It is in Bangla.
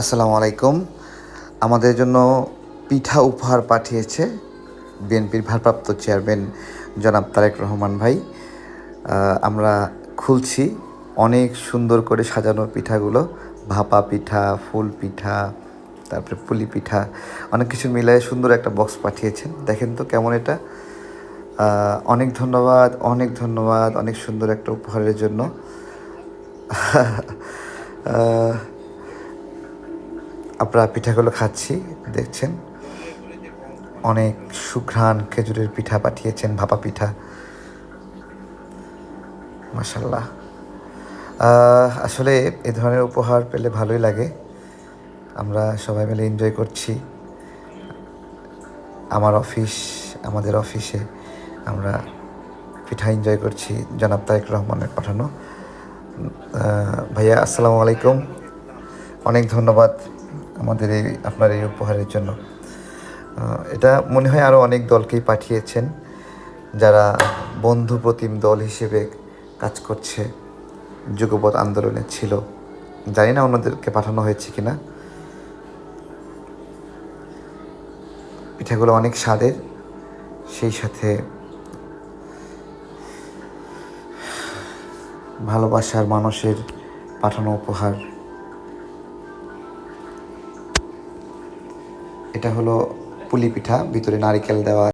আসসালামু আলাইকুম। আমাদের জন্য পিঠা উপহার পাঠিয়েছে বিএনপির ভারপ্রাপ্ত চেয়ারম্যান জনাব তারেক রহমান ভাই। আমরা খুলছি অনেক সুন্দর করে সাজানো পিঠাগুলো, ভাপা পিঠা, ফুল পিঠা, তারপরে পুলি পিঠা, অনেক কিছু মিলাই সুন্দর একটা বক্স পাঠিয়েছেন। দেখেন তো কেমন এটা। অনেক ধন্যবাদ অনেক ধন্যবাদ, অনেক সুন্দর একটা উপহারের জন্য। আমরা পিঠাগুলো খাচ্ছি, দেখছেন? অনেক সুঘ্রাণ খেজুরের পিঠা পাঠিয়েছেন, ভাপা পিঠা। মাসাল্লাহ আসলে এ ধরনের উপহার পেলে ভালোই লাগে। আমরা সবাই মিলে এনজয় করছি। আমার অফিস, আমাদের অফিসে আমরা পিঠা এনজয় করছি, জনাব তারেক রহমানের পাঠানো। ভাইয়া, আসসালামু আলাইকুম। অনেক ধন্যবাদ। আমাদের এই, আপনার এই উপহারের জন্য। এটা মনে হয় আরও অনেক দলকেই পাঠিয়েছেন, যারা বন্ধু প্রতিম দল হিসেবে কাজ করছে, যুগপৎ আন্দোলনে ছিল। জানি না অন্যদেরকে পাঠানো হয়েছে কিনা। পিঠাগুলো অনেক স্বাদের, সেই সাথে ভালোবাসার মানুষের পাঠানো উপহার। এটা হলো পুলি পিঠা ভিতরে নারিকেল দেওয়া